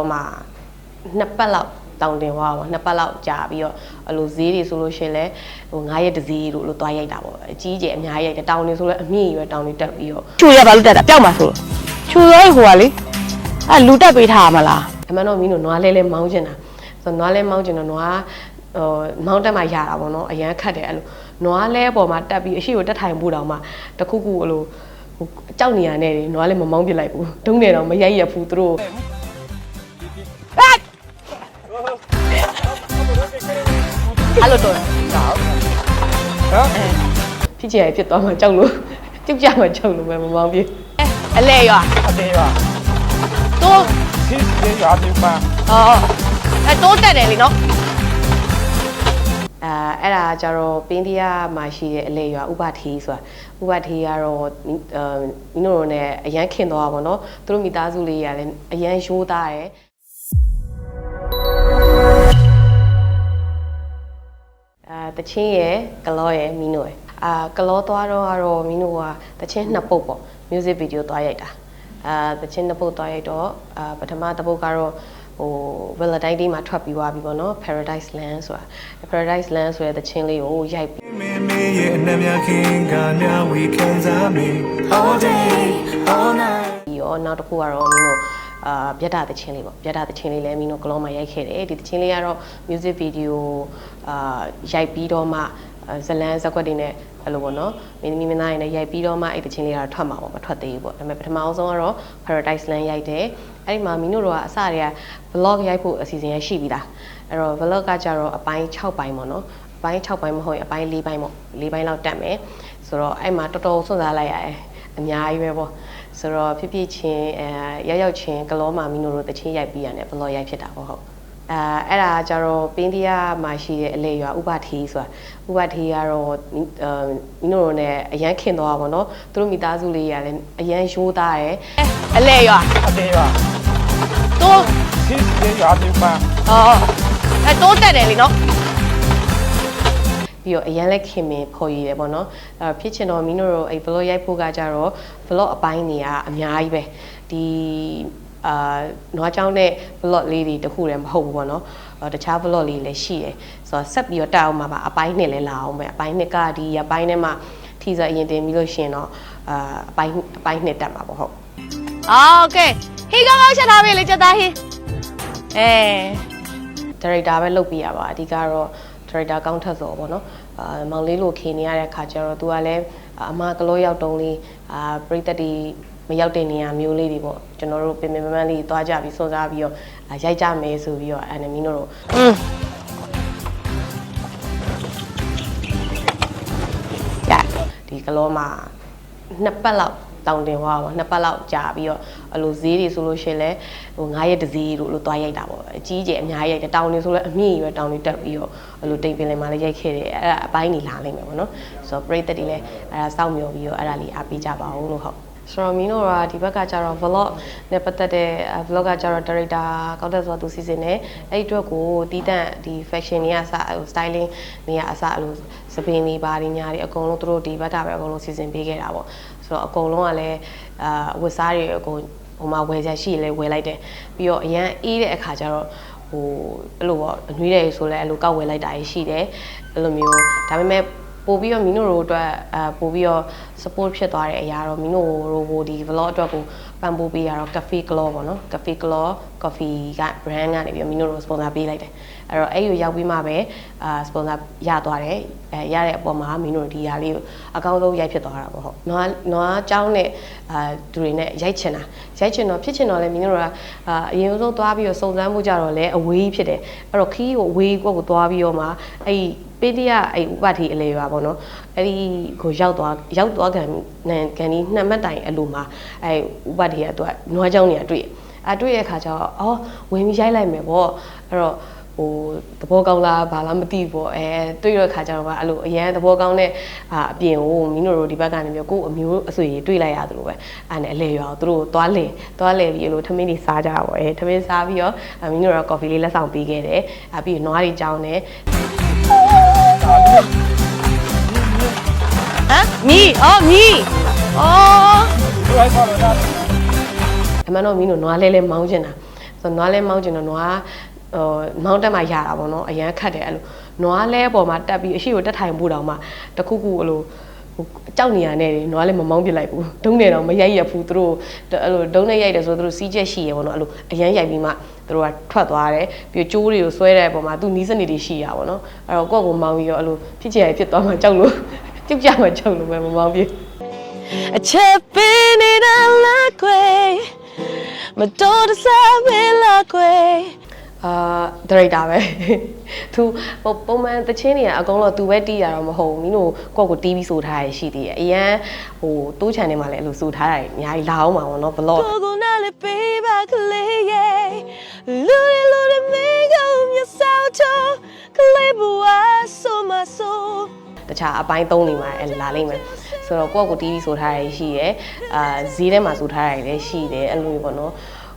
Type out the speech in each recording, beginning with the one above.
လောမှာနှစ်ပတ်လောက်တောင်တင်သွားပါနှစ်ပတ်လောက်ကြာပြီးတော့အလိုဈေးတွေဆိုလို့ရှိရင်လည်းဟို9ရက်တစ်ဈေးလို့လို့သွားရိုက်တာပေါ့အကြီးကျယ်အများကြီးရိုက်တယ်တောင်တွေဆိုလည်းအမြင့်ရွယ်တောင်တွေတက်ပြီးတော့ချူရဘာလို့တက်တာပျောက်မှာဆိုလို့ချူရဲဟိုကလေအဲလူတက်ပေးထားရမလားအမှန်တော့မင်းတို့နွားလဲလဲမောင်းချင်တာဆိုတော့နွားလဲမောင်းချင်တော့နွားဟိုမောင်းတက်မှရတာပေါ့နော်အရန်ခတ်တယ်အဲ့လိုနွားလဲပေါ်မှာတက်ပြီးအရှိကိုတက်ထိုင်ဖို့တောင်မှတခုခုအဲ့လိုဟိုကြောက်နေရတဲ့နွားလဲမမောင်းပြလိုက်ဘူးတုံးနေတော့မရိုက်ရဘူးသူတို့ လိုတော့ဖြစ်ချင်ရဖြစ်သွားမှကြောက်လို့ပြုတ်ကြမှကြောက်လို့ပဲမမောင်းပြအလဲရွာအသေးပါတိုးဒီဒီရွာဒီမှာဟောအဲတိုးတက်တယ်လीနော်အာအဲ့ဒါကြတော့ပင်းတရားမှာရှိတဲ့အလေရွာဥပထေးဆိုတာဥပထေးကတော့အာမင်းတို့ ਨੇ အရန်ခင်သွားတာပေါ့နော်သူတို့မိသားစုလေးရတယ်အရန်ရိုးသားတယ် တချင်းရယ်ကလောရယ်မီနိုရယ်အာကလောသွားတော့ကတော့မီနိုကတချင်းနှစ်ပုတ်ပေါ့ music video သွားရိုက်တာအာတချင်းနှစ်ပုတ်သွားရိုက်တော့အာပထမတစ်ပုတ်ကတော့ဟို Valentine Day မှာထွက်ပြီးသွားပြီပေါ့နော် Paradise Land ဆိုတာ Paradise Land ဆိုတဲ့တချင်းလေးကိုရိုက်ပြီးမင်းမင်းရဲ့အနှမြခင်ကမြဝေခံစားမိ all day all night ပြီးတော့နောက်တစ်ခုကတော့မင်းတို့ အာပြတ်တာတချင်းလေးပေါ့ပြတ်တာတချင်းလေးလည်းမင်းတို့ကလောမှာရိုက်ခဲ့တယ်ဒီတချင်းလေးကတော့ music video အာရိုက်ပြီးတော့မှအာဇလန်းဇက်ကွက်တွေနဲ့အဲ့လိုပေါ့နော်မင်းသမီးမင်းသားတွေနဲ့ရိုက်ပြီးတော့မှအဲ့တချင်းလေးကတော့ထွက်မှာပေါ့မထွက်သေးဘူးပေါ့ဒါပေမဲ့ပထမအောင်ဆုံးကတော့ Paradise Land ရိုက်တယ်အဲ့ဒီမှာမင်းတို့တော့အစတည်းက vlog ရိုက်ဖို့အစီအစဉ်ရရှိပြီးသားအဲ့တော့ vlog ကကြတော့အပိုင်း6ပိုင်းပေါ့နော်အပိုင်း6ပိုင်းမဟုတ်ရင်အပိုင်း4ပိုင်းပေါ့4ပိုင်းလောက်တက်မယ်ဆိုတော့အဲ့မှာတော်တော်စွန့်စားလိုက်ရတယ် အများကြီးပဲပေါ့ဆိုတော့ဖြစ်ဖြစ်ချင်းအဲရောက်ရောက်ချင်းကလောမာမီနိုတို့တချင်းရိုက်ပြီးရတယ်ဘလော့ရိုက်ဖြစ်တာပေါ့ဟုတ်အဲအဲ့ဒါကြတော့ပင်းတရားမှာရှိတဲ့အလေရွာဥပထေးဆိုတာဥပထေးကတော့အာမီနိုတို့ ਨੇ အရန်ခင်သွားတာပေါ့နော်သူတို့မိသားစုလေးရတယ်အရန်ရိုးသားတယ်အလဲရွာအသေးပါတိုးဒီဒီရွာဒီမှာဟောအဲတိုးတက်တယ်လीနော် ပြီးတော့အရန်လက်ခင်မင်ဖော်ရည်တယ်ပေါ့နော်အဲ့တော့ဖြစ်ချင်တော့မင်းတို့အဲ့ vlog ရိုက်ဖို့ကကြတော့ vlog အပိုင်းတွေကအများကြီးပဲဒီအာနွားချောင်းတဲ့ vlog လေးတွေတခုတည်းမဟုတ်ဘူးပေါ့နော်အော်တခြား vlog လေးလည်းရှိတယ်ဆိုတော့ဆက်ပြီးတော့တက်အောင်မှာပါအပိုင်းနှစ်လည်းလာအောင်ပဲအပိုင်းနှစ်ကဒီအပိုင်းထဲမှာ teaser အရင်တင်ပြီးလို့ရှရင်တော့အာအပိုင်းအပိုင်းနှစ်တက်မှာပေါ့ဟုတ် အော်โอเคဟီကောင်းကောင်းချက်ထားပြီလေချက်သားဟီအဲ ဒါရိုက်တာပဲလုပ်ပြရပါအဓိကတော့ ဒါရိုက်တာကောင်းထက်စောပေါ့နော်အာမောင်လေးလိုခင်နေရတဲ့အခါကျတော့သူကလည်းအမကလို့ရောက်တုံးလေးအာပြိသက်တီမရောက်တဲ့နေရာမျိုးလေးတွေပေါ့ကျွန်တော်တို့ပင်ပင်ပန်းပန်းလေးသွားကြပြီးစွန့်စားပြီးတော့အာရိုက်ကြမယ်ဆိုပြီးတော့အဲ့နမီနိုတို့อืมရဒီကလောမှာနှစ်ပတ်လောက်တောင်တင်သွားပါနှစ်ပတ်လောက်ကြာပြီးတော့အလိုဈေးတွေဆိုလို့ရှိရင်လည်းဟို9ရက်တစ်ဈေးလို့လို့သွားရိုက်တာပေါ့ အကြီးကျယ်အများကြီးရိုက်တယ်တောင်တွေဆိုလည်းအမြင့်ရွယ်တောင်တွေတက်ပြီးတော့အလိုတိမ်ပင်လယ်မှာလည်းရိုက်ခဲ့တယ်အဲ့ဒါအပိုင်းနေလာနိုင်မယ်ပေါ့နော်ဆိုတော့ပရိသတ်တွေလည်းအဲ့ဒါစောင့်မျှော်ပြီးတော့အဲ့ဒါလေးအားပေးကြပါဦးလို့ဟုတ်ဆိုတော့မင်းတို့ကဒီဘက်ကကျတော့ vlog နဲ့ပတ်သက်တဲ့ vlog ကကျတော့ director ကောက်တက်ဆိုတော့သူစီစဉ်တယ်အဲ့ဒီအတွက်ကိုတီးတန့်ဒီ fashion တွေကအစဟို styling တွေကအစအဲ့လိုစပင်းတွေဘာတွေညာတွေအကုန်လုံးသူတို့ဒီဘက်ကပဲအကုန်လုံးစီစဉ်ပေးခဲ့တာပေါ့ဆိုတော့အကုန်လုံးကလည်းအာဝတ်စားတွေအကုန် ဟိုမှာဝယ်ချက်ရှိရင်လည်းဝယ်လိုက်တယ်ပြီးတော့အရန်အေးတဲ့အခါကျတော့ဟိုအဲ့လိုပေါ့အနှွေးတယ်ဆိုလဲအဲ့လိုကောက်ဝယ်လိုက်တာရှိတယ်အဲ့လိုမျိုးဒါပေမဲ့ပို့ပြီးတော့မင်းတို့တို့အတွက်အဲပို့ပြီးတော့ support ဖြစ်သွားတဲ့အရာတော့မင်းတို့တို့ဟိုဒီ vlog အတွက်ကို ပံ့ပိုးပေးရတော့ cafe claw ပေါ့နော် cafe claw coffee က brand ကနေပြီးတော့မင်းတို့တို့ sponsor ပေးလိုက်တယ်အဲ့တော့အဲ့ဒီရောက်ပြီးမှပဲအာ sponsor ရသွားတယ်အဲရတဲ့အပေါ်မှာမင်းတို့ဒီဟာလေးကိုအကောင်းဆုံးရိုက်ဖြစ်သွားတာပေါ့ဟုတ်နွားနွားเจ้าနဲ့အာသူတွေနဲ့ရိုက်ချင်တာရိုက်ချင်တော့ဖြစ်ချင်တော့လဲမင်းတို့ကအာအရင်ဆုံးသွားပြီးတော့စုံစမ်းမှုကြတော့လဲအဝေးဖြစ်တယ်အဲ့တော့ခီးကိုအဝေးကိုကိုသွားပြီးတော့မှအဲ့ဒီပေးတရအဲ့ဥပတိအလေရွာပေါ့နော် အဲ့ဒီကိုရောက်သွားရောက်သွားကန်နန်ကန်ဒီနှစ်မှတ်တိုင်အလိုမှာအဲ့ဥပတိကသူကနွားเจ้าနေရတွေ့အတွေ့ရခါကျတော့အော်ဝင်ပြီးရိုက်လိုက်မယ်ပေါ့အဲ့တော့ဟိုသဘောကောင်းလားဘာလားမသိဘူးပေါ့အဲတွေ့ရခါကျတော့ကအဲ့လိုအရန်သဘောကောင်းတဲ့အာအပြင်ကိုမင်းတို့တို့ဒီဘက်ကနေပြီးကို့အမျိုးအဆွေကြီးတွေ့လိုက်ရသလိုပဲအဲ့နဲ့အလေရွာကိုသူတို့သွားလေသွားလေပြီးအဲ့လိုထမင်းတွေစားကြတာပေါ့အဲထမင်းစားပြီးတော့မင်းတို့တော့ကော်ဖီလေးလက်ဆောင်ပေးခဲ့တယ်အပြီးနွားတွေကြောင်းတယ် ဟမ်မီအော်မီအော်ဒီအိုက်ပါတော့အမှန်တော့မင်းတို့နွားလဲလဲမောင်းချင်တာဆိုတော့နွားလဲမောင်းကျင်တော့နွားဟိုမောင်းတက်မှရတာပေါ့နော်အရန်ခတ်တယ်အဲ့လိုနွားလဲအပေါ်မှာတက်ပြီးအရှိကိုတက်ထိုင်ဖို့တောင်မှတခုခုအဲ့လိုဟိုကြောက်နေရတဲ့နွားလဲမမောင်းပြလိုက်ဘူးဒုံးနေတော့မရိုက်ရဘူးသူတို့အဲ့လိုဒုံးနဲ့ရိုက်တယ်ဆိုတော့သူတို့စီးချက်ရှိရပေါ့နော်အဲ့လိုအရန်ရိုက်ပြီးမှသူတို့ကထွက်သွားတယ်ပြီးကျိုးတွေကိုဆွဲတဲ့အပေါ်မှာသူနီးစနစ်တွေရှိရပါတော့အဲ့တော့ကိုယ့်ကိုမောင်းပြီးတော့အဲ့လိုဖြစ်ချင်ရဖြစ်သွားမှကြောက်လို့ ပြုတ်ကြမှကြောက်လို့ပဲမမောင်းပြအချက်ပင်နေတာလားကွယ်မတော်တဆပဲလားကွယ်အာဒါရိုက်တာပဲသူပုံပုံမှန်တချင်းတွေကအကုန်လုံးသူပဲတီးရတော့မဟုတ်ဘူးမင်းတို့ကိုယ့်ကိုတီးပြီးဆိုထားရရှိသေးတယ်အရန်ဟိုတိုးချန်ထဲမှာလည်းအဲ့လိုဆိုထားတာအများကြီးလာအောင်ပါဘောနော် vlog ကိုကိုနာလေးပေးပါကလေးရဲ့လူတွေလူတွေမင်းကမြတ်စောက်ချကလေးဘဝဆိုမဆို တခြားအပိုင်းသုံးနေမှာအဲ့လာလိမ့်မယ်ဆိုတော့ကိုယ့်ကိုတီးပြီးဆိုထားရရှိရယ်အာဈေးထဲမှာဆိုထားရလည်းရှိတယ်အဲ့လိုမျိုးပေါ့နော်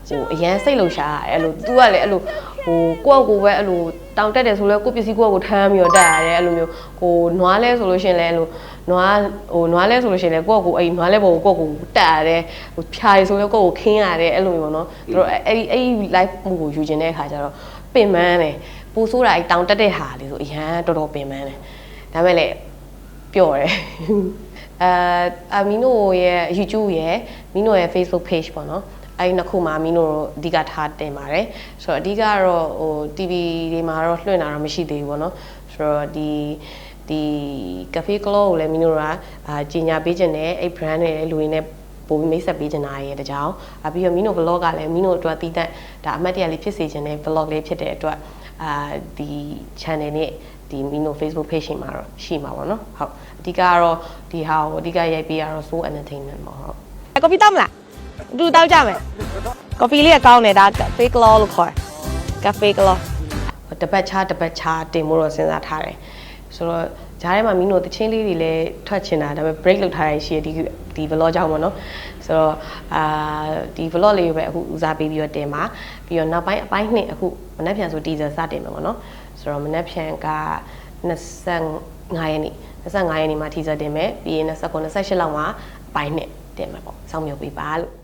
ဟိုအရန်စိတ်လှုပ်ရှားရတယ်အဲ့လို तू ကလည်းအဲ့လိုဟိုကိုယ့်ကိုယ်ပဲအဲ့လိုတောင်တက်တယ်ဆိုလဲကိုယ့်ပစ္စည်းကိုယ့်ကိုယ်ထမ်းပြီးတော့တက်ရတယ်အဲ့လိုမျိုးဟိုနွားလဲဆိုလို့ရှိရင်လည်းအဲ့လိုနွားဟိုနွားလဲဆိုလို့ရှိရင်လည်းကိုယ့်ကိုယ်အဲ့နွားလဲပုံကိုယ့်ကိုယ်တက်ရတယ်ဟိုဖြာရီဆိုလဲကိုယ့်ကိုယ်ခင်းရတယ်အဲ့လိုမျိုးပေါ့နော်သူတို့အဲ့ဒီအဲ့ဒီ live မှုကိုယူကျင်တဲ့အခါကျတော့ပင်ပန်းတယ်ပူဆိုးတာအဲ့တောင်တက်တဲ့ဟာလေးဆိုအရန်တော်တော်ပင်ပန်းတယ် ဒါပေမဲ့လည်းပျော့တယ်အဲအမီနိုရဲ့ YouTube ရဲ့မီနိုရဲ့ Facebook page ပေါ့နော်အဲ့ဒီနှစ်ခုမှာမီနိုတို့အဓိကထားတင်ပါတယ်ဆိုတော့အဓိကတော့ဟို TV တွေမှာတော့လွှင့်တာတော့မရှိသေးဘူးပေါ့နော်ဆိုတော့ဒီဒီ cafe club ကိုလည်းမီနိုတို့ကအာကြီးညာပေးခြင်းနဲ့အဲ့ brand တွေလူတွေနဲ့ပို့ပြီးမိတ်ဆက်ပေးချင်တာရဲ့တကြောင်အပြီးတော့မီနို vlog ကလည်းမီနိုအတွက်တည်တတ်ဒါအမှတ်တရလေးဖြစ်စေခြင်းနဲ့ vlog လေးဖြစ်တဲ့အတွက်အာဒီ channel နဲ့ ဒီမီနို Facebook page ရှိမှာတော့ရှိမှာပေါ့နော်ဟုတ်အဓိကကတော့ဒီဟာကိုအဓိကရိုက်ပေးရတော့ so entertainment ပေါ့ဟုတ်ကော်ဖီတောက်မလားအတူတောက်ကြမယ်ကော်ဖီလေးကကောင်းတယ်ဒါကဖေးကလောလို့ခေါ်တယ်ကဖေးကလောတပတ်ချားတပတ်ချားတင်ဖို့တော့စဉ်းစားထားတယ်ဆိုတော့ဂျားထဲမှာမင်းတို့တချင်းလေးတွေလည်းထွက်ချင်တာဒါပေမဲ့ break လုပ်ထားရရှိဒီဒီ vlog ကြောင့်ပေါ့နော်ဆိုတော့အာဒီ vlog လေးကိုပဲအခုဦးစားပေးပြီးတော့တင်ပါပြီးတော့နောက်ပိုင်းအပိုင်းနှစ်အခုမနက်ဖြန်ဆို teaser စတင်မယ်ပေါ့နော် ဆိုတော့မနက်ဖြန်က25ရက်နေ့25ရက်နေ့မှာ teaser တင်မယ်ပြီးရင်29 28လောက်မှာအပိုင်းနှစ်တင်မယ်ပေါ့စောင့်မျှော်ပေးပါလို့